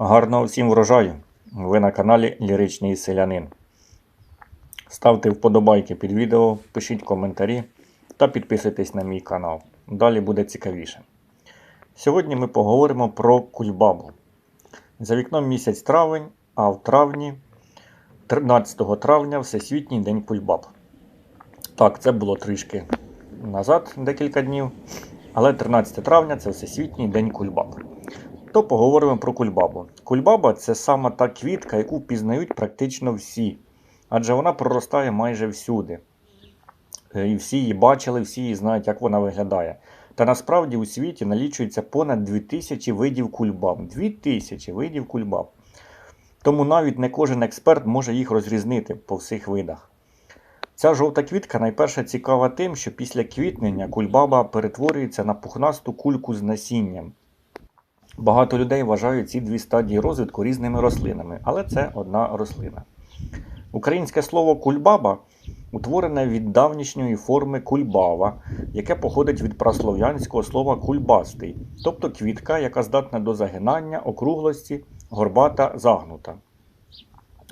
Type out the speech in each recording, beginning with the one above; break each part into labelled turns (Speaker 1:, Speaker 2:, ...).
Speaker 1: Гарного всім врожаю! Ви на каналі Ліричний Селянин. Ставте вподобайки під відео, пишіть коментарі та підписуйтесь на мій канал. Далі буде цікавіше. Сьогодні ми поговоримо про кульбабу. За вікном місяць травень, а в травні, 13 травня, Всесвітній день кульбаб. Так, це було трішки назад, декілька днів. Але 13 травня це Всесвітній день кульбаб. То поговоримо про кульбабу. Кульбаба це саме та квітка, яку впізнають практично всі, адже вона проростає майже всюди. Е, І всі її бачили, всі її знають, як вона виглядає. Та насправді у світі налічується понад 2000 видів кульбаб. 2000 видів кульбаб. Тому навіть не кожен експерт може їх розрізнити по всіх видах. Ця жовта квітка найперше цікава тим, що після квітнення кульбаба перетворюється на пухнасту кульку з насінням. Багато людей вважають ці дві стадії розвитку різними рослинами, але це одна рослина. Українське слово кульбаба утворене від давнішньої форми кульбава, яке походить від праслов'янського слова кульбастий, тобто квітка, яка здатна до загинання, округлості, горбата, загнута.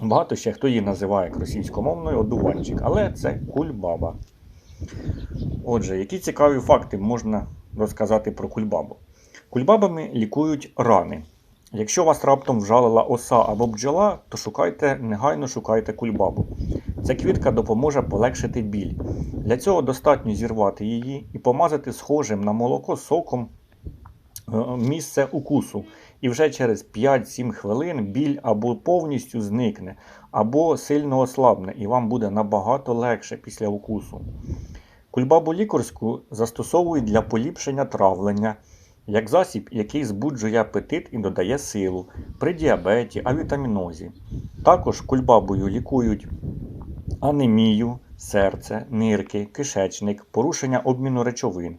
Speaker 1: Багато ще хто її називає як російськомовною одуванчик, але це кульбаба. Отже, які цікаві факти можна розказати про кульбабу? Кульбабами лікують рани. Якщо вас раптом вжалила оса або бджола, то шукайте, негайно шукайте кульбабу. Ця квітка допоможе полегшити біль. Для цього достатньо зірвати її і помазати схожим на молоко соком е, місце укусу. І вже через 5-7 хвилин біль або повністю зникне, або сильно ослабне, і вам буде набагато легше після укусу. Кульбабу лікарську застосовують для поліпшення травлення, як засіб, який збуджує апетит і додає силу при діабеті, авітамінозі. Також кульбабою лікують анемію, серце, нирки, кишечник, порушення обміну речовин.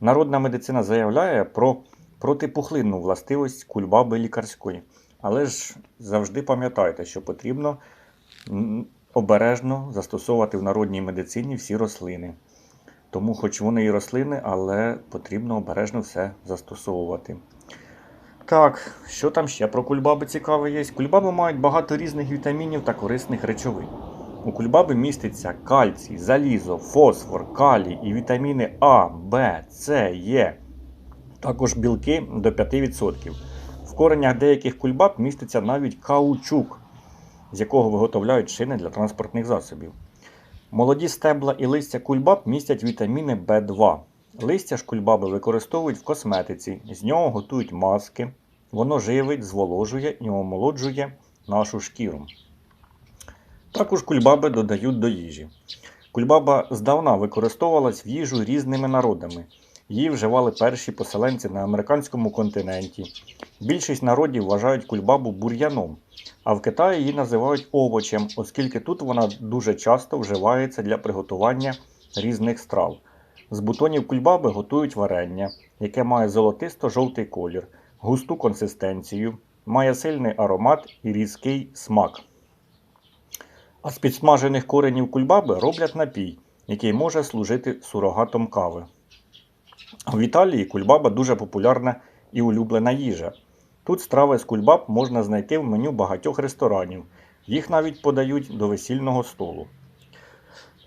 Speaker 1: Народна медицина заявляє про протипухлинну властивість кульбаби лікарської. Але ж завжди пам'ятайте, що потрібно обережно застосовувати в народній медицині всі рослини. Тому, хоч вони і рослини, але потрібно обережно все застосовувати. Так, що там ще про кульбаби цікаве є? Кульбаби мають багато різних вітамінів та корисних речовин. У кульбаби міститься кальцій, залізо, фосфор, калій і вітаміни А, Б, С, Е. Також білки до 5%. В коренях деяких кульбаб міститься навіть каучук, з якого виготовляють шини для транспортних засобів. Молоді стебла і листя кульбаб містять вітаміни В2. Листя ж кульбаби використовують в косметиці, з нього готують маски, воно живить, зволожує і омолоджує нашу шкіру. Також кульбаби додають до їжі. Кульбаба здавна використовувалась в їжу різними народами. Її вживали перші поселенці на американському континенті. Більшість народів вважають кульбабу бур'яном, а в Китаї її називають овочем, оскільки тут вона дуже часто вживається для приготування різних страв. З бутонів кульбаби готують варення, яке має золотисто-жовтий колір, густу консистенцію, має сильний аромат і різкий смак. А з підсмажених коренів кульбаби роблять напій, який може служити сурогатом кави. В Італії кульбаба дуже популярна і улюблена їжа. Тут страви з кульбаб можна знайти в меню багатьох ресторанів. Їх навіть подають до весільного столу.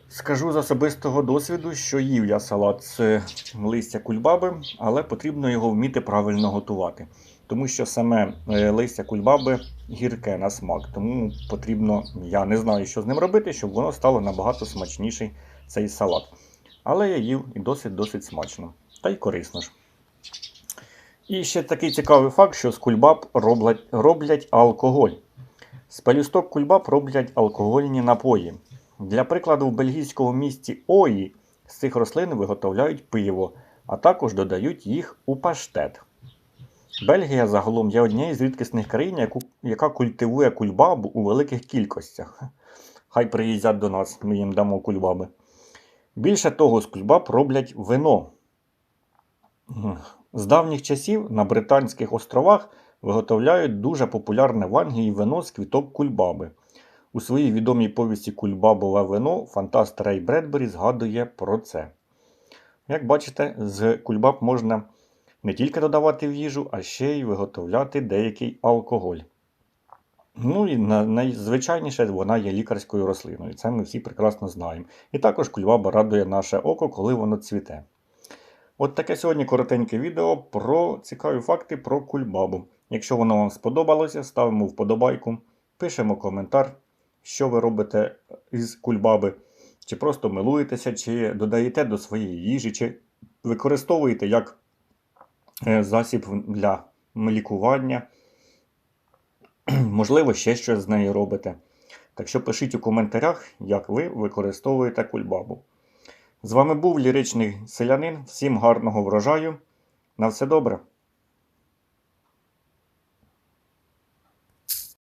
Speaker 1: Скажу з особистого досвіду, що їв я салат з листя кульбаби, але потрібно його вміти правильно готувати. Тому що саме е, листя кульбаби гірке на смак. Тому потрібно, я не знаю, що з ним робити, щоб воно стало набагато смачніший цей салат. Але я їв і досить-досить смачно. Та й корисно ж. І ще такий цікавий факт, що з кульбаб роблять, роблять алкоголь. З пелюсток кульбаб роблять алкогольні напої. Для прикладу, в бельгійському місті Ої з цих рослин виготовляють пиво, а також додають їх у паштет. Бельгія загалом є однією з рідкісних країн, яка культивує кульбабу у великих кількостях. Хай приїздять до нас, ми їм дамо кульбаби. Більше того, з кульбаб роблять вино. З давніх часів на Британських островах виготовляють дуже популярне в Англії вино з квіток кульбаби. У своїй відомій повісті Кульбабове вино фантаст Рей Бредбері згадує про це. Як бачите, з кульбаб можна не тільки додавати в їжу, а ще й виготовляти деякий алкоголь. Ну і найзвичайніше вона є лікарською рослиною. Це ми всі прекрасно знаємо. І також кульбаба радує наше око, коли воно цвіте. От таке сьогодні коротеньке відео про цікаві факти про кульбабу. Якщо воно вам сподобалося, ставимо вподобайку, пишемо коментар, що ви робите із кульбаби, чи просто милуєтеся, чи додаєте до своєї їжі, чи використовуєте як е, засіб для лікування. Можливо, ще щось з нею робите. Так що пишіть у коментарях, як ви використовуєте кульбабу. З вами був ліричний селянин. Всім гарного врожаю. На все добре!